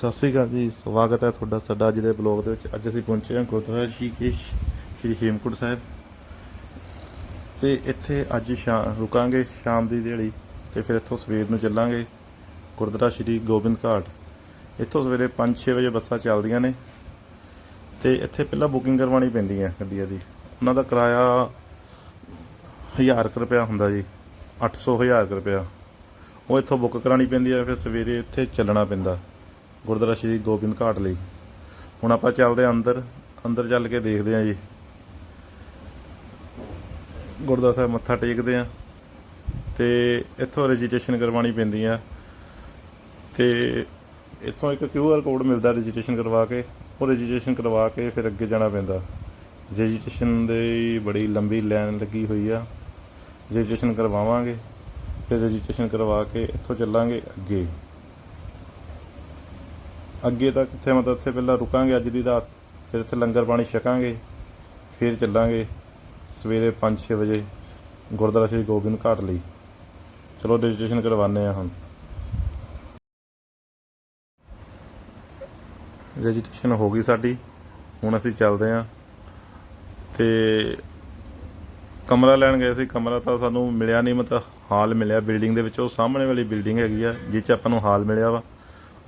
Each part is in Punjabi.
ਸਤਿ ਸ੍ਰੀ ਅਕਾਲ ਜੀ, ਸਵਾਗਤ ਹੈ ਤੁਹਾਡਾ ਸਾਡਾ ਅੱਜ ਦੇ ਬਲੌਗ ਦੇ ਵਿੱਚ। ਅੱਜ ਅਸੀਂ ਪਹੁੰਚੇ ਹਾਂ ਗੁਰਦੁਆਰਾ ਜੀ ਕੇ ਸ਼੍ਰੀ ਹੇਮਕੁੰਟ ਸਾਹਿਬ। ਤੇ ਇੱਥੇ ਅੱਜ ਸ਼ਾਮ ਰੁਕਾਂਗੇ ਸ਼ਾਮ ਦੀ ਦਿਹਾੜੀ ਤੇ ਫਿਰ ਇੱਥੋਂ ਸਵੇਰ ਨੂੰ ਚੱਲਾਂਗੇ ਗੁਰਦੁਆਰਾ ਸ਼੍ਰੀ ਗੋਬਿੰਦ ਘਾਟ। ਇੱਥੋਂ ਸਵੇਰੇ 5-6 ਵਜੇ ਬੱਸਾਂ ਚੱਲਦੀਆਂ ਨੇ ਤੇ ਇੱਥੇ ਪਹਿਲਾਂ ਬੁਕਿੰਗ ਕਰਵਾਉਣੀ ਪੈਂਦੀ ਹੈ ਗੱਡੀਆਂ ਦੀ। ਉਹਨਾਂ ਦਾ ਕਿਰਾਇਆ 1000 ਕੁ ਰੁਪਇਆ ਹੁੰਦਾ ਜੀ 800 1000 ਕੁ ਰੁਪਇਆ। ਉਹ ਇੱਥੋਂ ਬੁੱਕ ਕਰਾਉਣੀ ਪੈਂਦੀ ਹੈ, ਫਿਰ ਸਵੇਰੇ ਇੱਥੇ ਚੱਲਣਾ ਪੈਂਦਾ। ਗੁਰਦੁਆਰਾ ਸ਼੍ਰੀ ਗੋਬਿੰਦ ਘਾਟ ਲਈ। ਹੁਣ ਆਪਾਂ ਚੱਲਦੇ ਹਾਂ ਅੰਦਰ ਅੰਦਰ ਚੱਲ ਕੇ ਦੇਖਦੇ ਹਾਂ ਜੀ। ਗੁਰਦੁਆਰਾ ਸਾਹਿਬ ਮੱਥਾ ਟੇਕਦੇ ਹਾਂ ਤੇ ਇੱਥੋਂ ਰਜਿਸਟ੍ਰੇਸ਼ਨ ਕਰਵਾਉਣੀ ਪੈਂਦੀ ਆ। ਤੇ ਇੱਥੋਂ ਇੱਕ ਕਿਊ ਆਰ ਕੋਡ ਮਿਲਦਾ ਰਜਿਸਟ੍ਰੇਸ਼ਨ ਕਰਵਾ ਕੇ, ਉਹ ਰਜਿਸਟ੍ਰੇਸ਼ਨ ਕਰਵਾ ਕੇ ਫਿਰ ਅੱਗੇ ਜਾਣਾ ਪੈਂਦਾ। ਰਜਿਸਟ੍ਰੇਸ਼ਨ ਦੀ ਬੜੀ ਲੰਬੀ ਲਾਈਨ ਲੱਗੀ ਹੋਈ ਆ। ਰਜਿਸਟ੍ਰੇਸ਼ਨ ਕਰਵਾਵਾਂਗੇ, ਫਿਰ ਰਜਿਸਟ੍ਰੇਸ਼ਨ ਕਰਵਾ ਕੇ ਇੱਥੋਂ ਚੱਲਾਂਗੇ ਅੱਗੇ। ਅੱਗੇ ਤਾਂ ਕਿੱਥੇ ਮਤਲਬ ਇੱਥੇ ਪਹਿਲਾਂ ਰੁਕਾਂਗੇ ਅੱਜ ਦੀ ਰਾਤ, ਫਿਰ ਇੱਥੇ ਲੰਗਰ ਪਾਣੀ ਛਕਾਂਗੇ, ਫਿਰ ਚੱਲਾਂਗੇ ਸਵੇਰੇ 5-6 ਵਜੇ ਗੁਰਦੁਆਰਾ ਸ਼੍ਰੀ ਗੋਬਿੰਦ ਘਾਟ ਲਈ। ਚਲੋ ਰਜਿਸਟ੍ਰੇਸ਼ਨ ਕਰਵਾਉਂਦੇ ਆ ਹੁਣ। ਰਜਿਸਟ੍ਰੇਸ਼ਨ ਹੋ ਗਈ ਸਾਡੀ, ਹੁਣ ਅਸੀਂ ਚੱਲਦੇ ਆ ਤੇ ਕਮਰਾ ਲੈਣ ਗਏ ਸੀ, ਕਮਰਾ ਤਾਂ ਸਾਨੂੰ ਮਿਲਿਆ ਨਹੀਂ, ਮਤਲਬ ਹਾਲ ਮਿਲਿਆ ਬਿਲਡਿੰਗ ਦੇ ਵਿੱਚ, ਉਹ ਸਾਹਮਣੇ ਵਾਲੀ ਬਿਲਡਿੰਗ ਹੈਗੀ ਆ ਜਿਸ 'ਚ ਆਪਾਂ ਨੂੰ ਹਾਲ ਮਿਲਿਆ ਵਾ।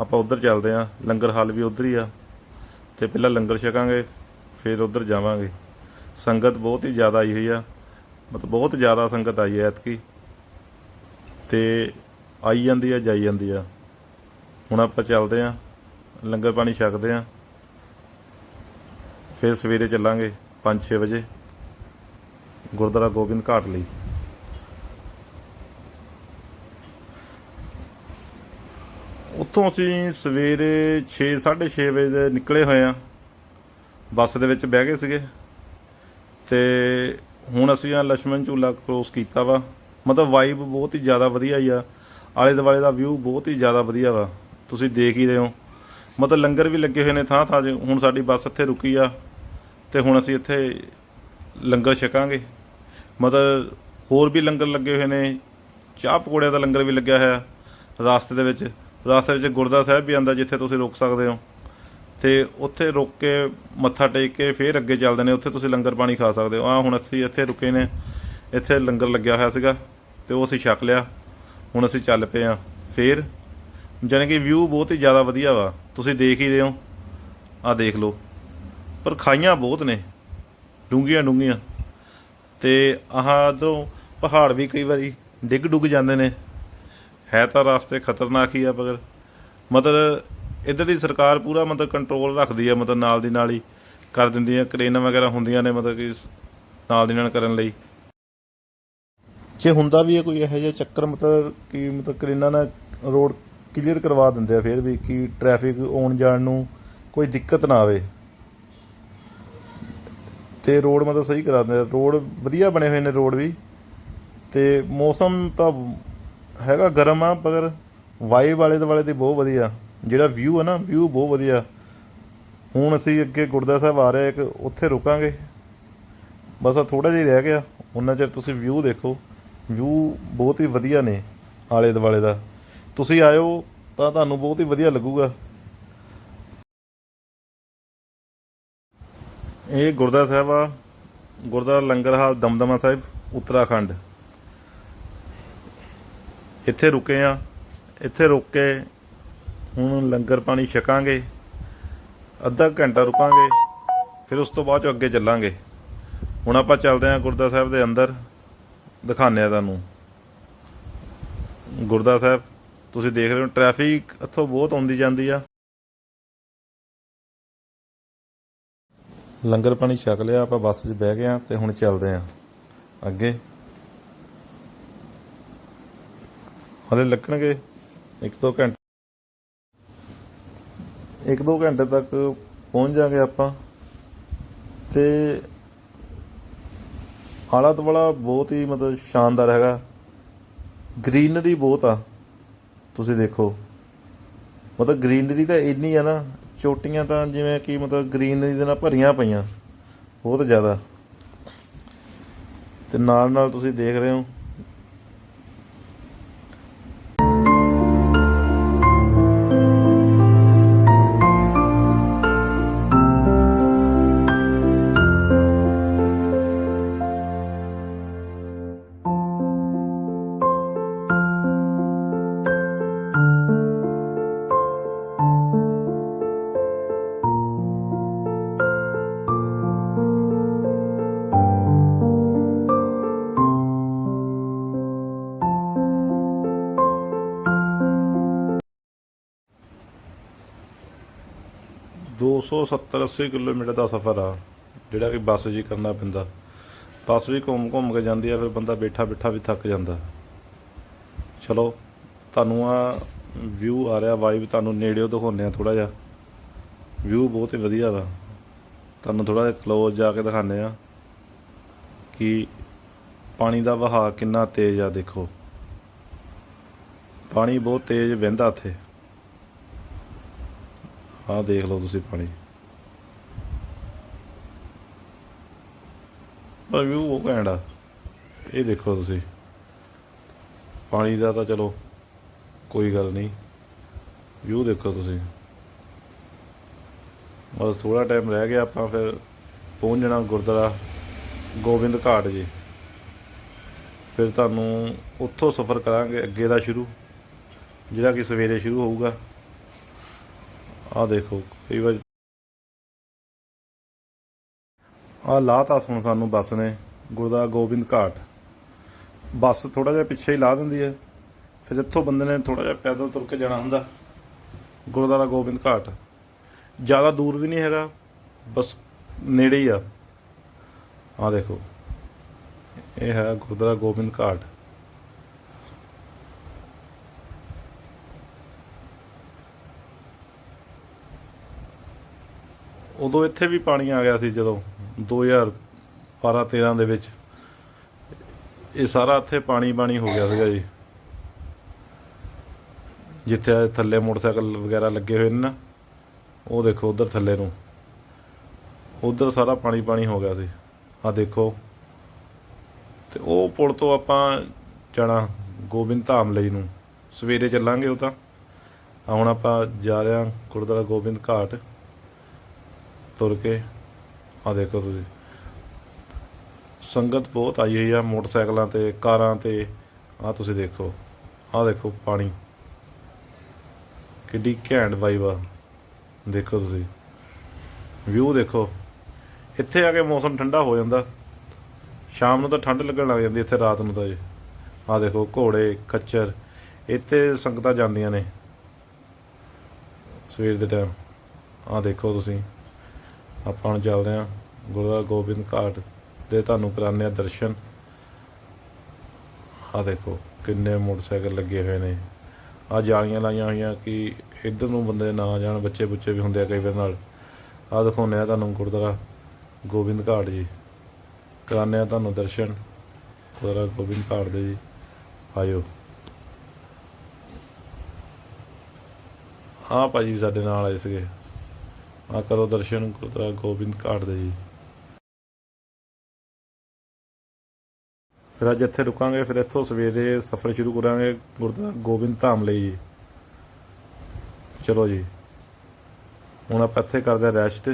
ਆਪਾਂ ਉਧਰ ਚੱਲਦੇ ਆ ਲੰਗਰ ਹਾਲ ਵੀ ਉਧਰ ਹੀ ਆ। ਤੇ ਪਹਿਲਾਂ ਲੰਗਰ ਛਕਾਂਗੇ, ਫਿਰ ਉਧਰ ਜਾਵਾਂਗੇ। ਸੰਗਤ ਬਹੁਤ ਹੀ ਜ਼ਿਆਦਾ ਆਈ ਹੋਈ ਆ। ਮਤਲਬ ਬਹੁਤ ਜ਼ਿਆਦਾ ਸੰਗਤ ਆਈ ਹੈ ਐਤਕੀ। ਤੇ ਆਈ ਜਾਂਦੀ ਆ, ਜਾਈ ਜਾਂਦੀ ਆ। ਹੁਣ ਆਪਾਂ ਚੱਲਦੇ ਆ ਲੰਗਰ ਪਾਣੀ ਛਕਦੇ ਆ ਫਿਰ ਸਵੇਰੇ ਚੱਲਾਂਗੇ 5-6 ਵਜੇ ਗੁਰਦੁਆਰਾ ਗੋਬਿੰਦ ਘਾਟ ਲਈ। ਇੱਥੋਂ ਅਸੀਂ ਸਵੇਰੇ 6 6:30 ਵਜੇ ਦੇ ਨਿਕਲੇ ਹੋਏ ਆ ਬੱਸ ਦੇ ਵਿੱਚ ਬਹਿ ਗਏ ਸੀਗੇ। ਤੇ ਹੁਣ ਅਸੀਂ ਆ ਲక్ష్ਮਣ ਝੂਲਾ ਕ੍ਰੋਸ ਕੀਤਾ ਵਾ। ਮਤਲਬ ਵਾਈਬ ਬਹੁਤ ਹੀ ਜ਼ਿਆਦਾ ਵਧੀਆ ਹੀ ਆ। ਆਲੇ ਦੁਆਲੇ ਦਾ ਵਿਊ ਬਹੁਤ ਹੀ ਜ਼ਿਆਦਾ ਵਧੀਆ ਵਾ। ਤੁਸੀਂ ਦੇਖ ਹੀ ਰਹੇ ਹੋ। ਮਤਲਬ ਲੰਗਰ ਵੀ ਲੱਗੇ ਹੋਏ ਨੇ ਥਾਂ ਥਾਂ 'ਤੇ। ਹੁਣ ਸਾਡੀ ਬੱਸ ਇੱਥੇ ਰੁਕੀ ਆ। ਤੇ ਹੁਣ ਅਸੀਂ ਇੱਥੇ ਲੰਗਰ ਛਕਾਂਗੇ। ਮਤਲਬ ਹੋਰ ਵੀ ਲੰਗਰ ਲੱਗੇ ਹੋਏ ਨੇ। ਚਾਹ ਪਕੌੜਿਆਂ ਦਾ ਲੰਗਰ ਵੀ ਲੱਗਿਆ ਹੋਇਆ ਰਾਸਤੇ ਦੇ ਵਿੱਚ। ਰਸਤੇ ਵਿੱਚ ਗੁਰਦੁਆਰਾ ਸਾਹਿਬ ਵੀ ਆਂਦਾ ਜਿੱਥੇ ਤੁਸੀਂ ਰੁਕ ਸਕਦੇ ਹੋ। ਤੇ ਉੱਥੇ ਰੁਕ ਕੇ ਮੱਥਾ ਟੇਕ ਕੇ ਫੇਰ ਅੱਗੇ ਚੱਲਦੇ ਨੇ, ਉੱਥੇ ਤੁਸੀਂ ਲੰਗਰ ਪਾਣੀ ਖਾ ਸਕਦੇ ਹੋ। ਆ ਹੁਣ ਅਸੀਂ ਇੱਥੇ ਰੁਕੇ ਨੇ, ਇੱਥੇ ਲੰਗਰ ਲੱਗਿਆ ਹੋਇਆ ਸੀਗਾ ਤੇ ਉਹ ਅਸੀਂ ਛਕ ਲਿਆ। ਹੁਣ ਅਸੀਂ ਚੱਲ ਪਏ ਆ ਫੇਰ। ਜਾਣੀ ਕਿ ਵਿਊ ਬਹੁਤ ਹੀ ਜ਼ਿਆਦਾ ਵਧੀਆ ਵਾ। ਤੁਸੀਂ ਦੇਖ ਹੀ ਰਹੇ ਹੋ। ਆ ਦੇਖ ਲਓ। ਪਰ ਖਾਈਆਂ ਬਹੁਤ ਨੇ। ਡੂੰਘੀਆਂ ਡੂੰਘੀਆਂ। ਤੇ ਆਹ ਇੱਧਰੋਂ ਪਹਾੜ ਵੀ ਕਈ ਵਾਰੀ ਡਿੱਗ ਡੁੱਗ ਜਾਂਦੇ ਨੇ। ਹੈ ਤਾਂ ਰਸਤੇ ਖਤਰਨਾਕ ਹੀ ਆ ਮਗਰ ਮਤਲਬ ਇੱਧਰ ਦੀ ਸਰਕਾਰ ਪੂਰਾ ਮਤਲਬ ਕੰਟਰੋਲ ਰੱਖਦੀ ਆ, ਮਤਲਬ ਨਾਲ ਦੀ ਨਾਲ ਹੀ ਕਰ ਦਿੰਦੀ ਆ ਕਰੇਨਾਂ ਵਗੈਰਾ ਹੁੰਦੀਆਂ ਨੇ ਮਤਲਬ ਕਿ ਨਾਲ ਦੀ ਨਾਲ ਕਰਨ ਲਈ। ਜੇ ਹੁੰਦਾ ਵੀ ਹੈ ਕੋਈ ਇਹੋ ਜਿਹਾ ਚੱਕਰ, ਮਤਲਬ ਕਿ ਮਤਲਬ ਕਰੇਨਾਂ ਨਾਲ ਰੋਡ ਕਲੀਅਰ ਕਰਵਾ ਦਿੰਦੇ ਆ, ਫਿਰ ਵੀ ਕਿ ਟ੍ਰੈਫਿਕ ਆਉਣ ਜਾਣ ਨੂੰ ਕੋਈ ਦਿੱਕਤ ਨਾ ਆਵੇ। ਤੇ ਰੋਡ ਮਤਲਬ ਸਹੀ ਕਰਾ ਦਿੰਦੇ ਆ। ਰੋਡ ਵਧੀਆ ਬਣੇ ਹੋਏ ਨੇ ਰੋਡ ਵੀ। ਤੇ ਮੌਸਮ ਤਾਂ ਹੈਗਾ ਗਰਮ ਆ, ਪਰ ਵਾਈਬ ਵਾਲੇ ਦੁਆਲੇ ਤੇ ਬਹੁਤ ਵਧੀਆ। ਜਿਹੜਾ ਵਿਊ ਹੈ ਨਾ ਵਿਊ ਬਹੁਤ ਵਧੀਆ। ਹੁਣ ਅਸੀਂ ਅੱਗੇ ਗੁਰਦਾ ਸਾਹਿਬ ਆ ਰਹੇ ਇੱਕ ਉੱਥੇ ਰੁਕਾਂਗੇ। ਬਸ ਆ ਥੋੜਾ ਜਿਹਾ ਰਹਿ ਗਿਆ। ਉਹਨਾਂ ਚਿਰ ਤੁਸੀਂ ਵਿਊ ਦੇਖੋ। ਵਿਊ ਬਹੁਤ ਹੀ ਵਧੀਆ ਨੇ ਆਲੇ ਦੁਆਲੇ ਦਾ। ਤੁਸੀਂ ਆਇਓ, ਤਾਂ ਤੁਹਾਨੂੰ ਬਹੁਤ ਹੀ ਵਧੀਆ ਲੱਗੂਗਾ। ਇਹ ਗੁਰਦਾ ਸਾਹਿਬ ਆ। ਗੁਰਦੁਆਰਾ ਲੰਗਰ ਹਾਲ ਦਮਦਮਾ ਸਾਹਿਬ, ਉੱਤਰਾਖੰਡ। ਇੱਥੇ ਰੁਕੇ ਆ। ਇੱਥੇ ਰੁਕ ਕੇ ਹੁਣ ਲੰਗਰ ਪਾਣੀ ਛਕਾਂਗੇ। ਅੱਧਾ ਘੰਟਾ ਰੁਕਾਂਗੇ, ਫਿਰ ਉਸ ਤੋਂ ਬਾਅਦ 'ਚੋਂ ਅੱਗੇ ਚੱਲਾਂਗੇ। ਹੁਣ ਆਪਾਂ ਚੱਲਦੇ ਹਾਂ ਗੁਰਦਾ ਸਾਹਿਬ ਦੇ ਅੰਦਰ, ਦਿਖਾਉਂਦੇ ਆ ਤੁਹਾਨੂੰ। ਗੁਰਦਾ ਸਾਹਿਬ, ਤੁਸੀਂ ਦੇਖ ਰਹੇ ਹੋ, ਟ੍ਰੈਫਿਕ ਇੱਥੋਂ ਬਹੁਤ ਆਉਂਦੀ ਜਾਂਦੀ ਆ। ਲੰਗਰ ਪਾਣੀ ਛਕ ਲਿਆ, ਆਪਾਂ ਬੱਸ 'ਚ ਬਹਿ ਗਏ ਆ ਤੇ ਹੁਣ ਚੱਲਦੇ ਆ ਅੱਗੇ। ਹਲੇ ਲੱਗਣਗੇ ਇੱਕ ਦੋ ਘੰਟੇ। ਇੱਕ ਦੋ ਘੰਟੇ ਤੱਕ ਪਹੁੰਚ ਜਾਾਂਗੇ ਆਪਾਂ। ਤੇ ਆਲਾ ਦੁਆਲਾ ਬਹੁਤ ਹੀ ਮਤਲਬ ਸ਼ਾਨਦਾਰ ਹੈਗਾ। ਗ੍ਰੀਨਰੀ ਬਹੁਤ ਆ, ਤੁਸੀਂ ਦੇਖੋ। ਮਤਲਬ ਗ੍ਰੀਨਰੀ ਤਾਂ ਇੰਨੀ ਆ ਨਾ, ਚੋਟੀਆਂ ਤਾਂ ਜਿਵੇਂ ਕਿ ਮਤਲਬ ਗ੍ਰੀਨਰੀ ਦੇ ਨਾਲ ਭਰੀਆਂ ਪਈਆਂ, ਬਹੁਤ ਜ਼ਿਆਦਾ। ਤੇ ਨਾਲ ਨਾਲ ਤੁਸੀਂ ਦੇਖ ਰਹੇ ਹੋ 270 80 ਕਿਲੋਮੀਟਰ ਦਾ ਸਫ਼ਰ ਆ, ਜਿਹੜਾ ਕਿ ਬੱਸ ਜੀ ਕਰਨਾ ਪੈਂਦਾ। ਬੱਸ ਵੀ ਘੁੰਮ ਘੁੰਮ ਕੇ ਜਾਂਦੀ ਆ, ਫਿਰ ਬੰਦਾ ਬੈਠਾ ਬੈਠਾ ਵੀ ਥੱਕ ਜਾਂਦਾ। ਚਲੋ, ਤੁਹਾਨੂੰ ਆ ਵਿਊ ਆ ਰਿਹਾ ਵਾਈਬ ਤੁਹਾਨੂੰ ਨੇੜਿਓਂ ਦਿਖਾਉਂਦੇ ਆ ਥੋੜਾ ਜਿਹਾ। ਵਿਊ ਬਹੁਤ ਹੀ ਵਧੀਆ ਵਾ। ਤੁਹਾਨੂੰ ਥੋੜਾ ਜਿਹਾ ਕਲੋਜ਼ ਜਾ ਕੇ ਦਿਖਾਉਂਦੇ ਆ ਕਿ ਪਾਣੀ ਦਾ ਵਹਾਅ ਕਿੰਨਾ ਤੇਜ਼ ਆ, ਦੇਖੋ। ਪਾਣੀ ਬਹੁਤ ਤੇਜ਼ ਵਹਿੰਦਾ ਇੱਥੇ। ਆਹ ਦੇਖ ਲਓ ਤੁਸੀਂ ਪਾਣੀ। ਪਰ ਵਿਊ ਉਹ ਘੈਂਟ ਆ, ਇਹ ਦੇਖੋ ਤੁਸੀਂ। ਪਾਣੀ ਦਾ ਤਾਂ ਚਲੋ ਕੋਈ ਗੱਲ ਨਹੀਂ, ਵਿਊ ਦੇਖੋ ਤੁਸੀਂ। ਬਸ ਥੋੜਾ ਟਾਈਮ ਰਹਿ ਗਿਆ ਆਪਾਂ ਫਿਰ ਪਹੁੰਚ ਜਾਣਾ ਗੁਰਦੁਆਰਾ ਗੋਬਿੰਦ ਘਾਟ ਜੀ। ਫਿਰ ਤੁਹਾਨੂੰ ਉੱਥੋਂ ਸਫ਼ਰ ਕਰਾਂਗੇ ਅੱਗੇ ਦਾ ਸ਼ੁਰੂ, ਜਿਹੜਾ ਕਿ ਸਵੇਰੇ ਸ਼ੁਰੂ ਹੋਊਗਾ। ਆਹ ਦੇਖੋ, ਕਈ ਵਾਰ ਆਹ ਲਾਤਾ ਹੁਣ ਸਾਨੂੰ ਬੱਸ ਨੇ ਗੁਰਦੁਆਰਾ ਗੋਬਿੰਦ ਘਾਟ। ਬੱਸ ਥੋੜਾ ਜਿਹਾ ਪਿੱਛੇ ਹੀ ਲਾ ਦਿੰਦੀ ਹੈ, ਫਿਰ ਇੱਥੋਂ ਬੰਦੇ ਨੇ ਥੋੜਾ ਜਿਹਾ ਪੈਦਲ ਤੁਰ ਕੇ ਜਾਣਾ ਹੁੰਦਾ ਗੁਰਦੁਆਰਾ ਗੋਬਿੰਦ ਘਾਟ। ਜ਼ਿਆਦਾ ਦੂਰ ਵੀ ਨਹੀਂ ਹੈਗਾ, ਬਸ ਨੇੜੇ ਹੀ ਆ। ਆਹ ਦੇਖੋ, ਇਹ ਹੈ ਗੁਰਦੁਆਰਾ ਗੋਬਿੰਦ ਘਾਟ। ਉਦੋਂ ਇੱਥੇ ਵੀ ਪਾਣੀ ਆ ਗਿਆ ਸੀ ਜਦੋਂ 2012 13 ਦੇ ਵਿੱਚ। ਇਹ ਸਾਰਾ ਇੱਥੇ ਪਾਣੀ ਪਾਣੀ ਹੋ ਗਿਆ ਸੀਗਾ ਜੀ। ਜਿੱਥੇ ਥੱਲੇ ਮੋਟਰਸਾਈਕਲ ਵਗੈਰਾ ਲੱਗੇ ਹੋਏ ਨੇ ਨਾ, ਉਹ ਦੇਖੋ ਉਧਰ ਥੱਲੇ ਨੂੰ। ਉਧਰ ਸਾਰਾ ਪਾਣੀ ਪਾਣੀ ਹੋ ਗਿਆ ਸੀ। ਆ ਦੇਖੋ। ਤੇ ਉਹ ਪੁਲ ਤੋਂ ਆਪਾਂ ਜਾਣਾ ਗੋਬਿੰਦ ਧਾਮ ਲਈ ਨੂੰ। ਸਵੇਰੇ ਚੱਲਾਂਗੇ ਉਹ ਤਾਂ। ਹੁਣ ਆਪਾਂ ਜਾ ਰਹੇ ਹਾਂ ਗੁਰਦੁਆਰਾ ਗੋਬਿੰਦ ਘਾਟ। ਤੁਰ ਕੇ। ਆ ਦੇਖੋ ਤੁਸੀਂ। ਸੰਗਤ ਬਹੁਤ ਆਈ ਹੋਈ ਆ ਮੋਟਰਸਾਈਕਲਾਂ ਤੇ, ਕਾਰਾਂ ਤੇ। ਆ ਤੁਸੀਂ ਦੇਖੋ। ਆ ਦੇਖੋ ਪਾਣੀ। ਕਿੱਡੀ ਘੈਂਟ ਵਾਈਬ ਆ। ਦੇਖੋ ਤੁਸੀਂ। ਵਿਊ ਦੇਖੋ। ਇੱਥੇ ਆ ਕੇ ਮੌਸਮ ਠੰਡਾ ਹੋ ਜਾਂਦਾ। ਸ਼ਾਮ ਨੂੰ ਤਾਂ ਠੰਡ ਲੱਗਣ ਲੱਗ ਜਾਂਦੀ ਇੱਥੇ, ਰਾਤ ਨੂੰ ਤਾਂ ਜੀ ਆ ਦੇਖੋ, ਘੋੜੇ, ਖੱਚਰ। ਇੱਥੇ ਸੰਗਤਾਂ ਜਾਂਦੀਆਂ ਨੇ। ਸਵੇਰ ਦੇ ਟਾਈਮ ਆ ਦੇਖੋ ਤੁਸੀਂ। ਆਪਾਂ ਹੁਣ ਚੱਲਦੇ ਹਾਂ ਗੁਰਦੁਆਰਾ ਗੋਬਿੰਦ ਘਾਟ ਦੇ ਤੁਹਾਨੂੰ ਕਰਾਉਂਦੇ ਆ ਦਰਸ਼ਨ। ਆ ਦੇਖੋ ਕਿੰਨੇ ਮੋਟਰਸਾਈਕਲ ਲੱਗੇ ਹੋਏ ਨੇ। ਆ ਜਾਲੀਆਂ ਲਾਈਆਂ ਹੋਈਆਂ ਕਿ ਇੱਧਰ ਨੂੰ ਬੰਦੇ ਨਾ ਜਾਣ, ਬੱਚੇ ਬੁੱਚੇ ਵੀ ਹੁੰਦੇ ਆ ਕਈ ਵਾਰ ਨਾਲ। ਆ ਦਿਖਾਉਂਦੇ ਆ ਤੁਹਾਨੂੰ ਗੁਰਦੁਆਰਾ ਗੋਬਿੰਦ ਘਾਟ ਜੀ। ਕਰਾਉਂਦੇ ਆ ਤੁਹਾਨੂੰ ਦਰਸ਼ਨ। ਗੁਰਦੁਆਰਾ ਗੋਬਿੰਦ ਘਾਟ ਦੇ ਜੀ। ਆਇਓ। ਹਾਂ ਭਾਜੀ ਸਾਡੇ ਨਾਲ ਆਏ ਸੀਗੇ। ਆ ਕਰੋ ਦਰਸ਼ਨ ਗੁਰਦੁਆਰਾ ਗੋਬਿੰਦ ਘਾਟ ਦੇ ਜੀ। ਫਿਰ ਅੱਜ ਇੱਥੇ ਰੁਕਾਂਗੇ, ਫਿਰ ਇੱਥੋਂ ਸਵੇਰੇ ਸਫ਼ਰ ਸ਼ੁਰੂ ਕਰਾਂਗੇ ਗੁਰਦੁਆਰਾ ਗੋਬਿੰਦ ਧਾਮ ਲਈ ਜੀ। ਚਲੋ ਜੀ। ਹੁਣ ਆਪਾਂ ਇੱਥੇ ਕਰਦੇ ਆ ਰੈਸਟ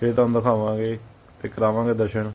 ਫਿਰ ਤੁਹਾਨੂੰ ਦਿਖਾਵਾਂਗੇ ਤੇ ਕਰਾਵਾਂਗੇ ਦਰਸ਼ਨ।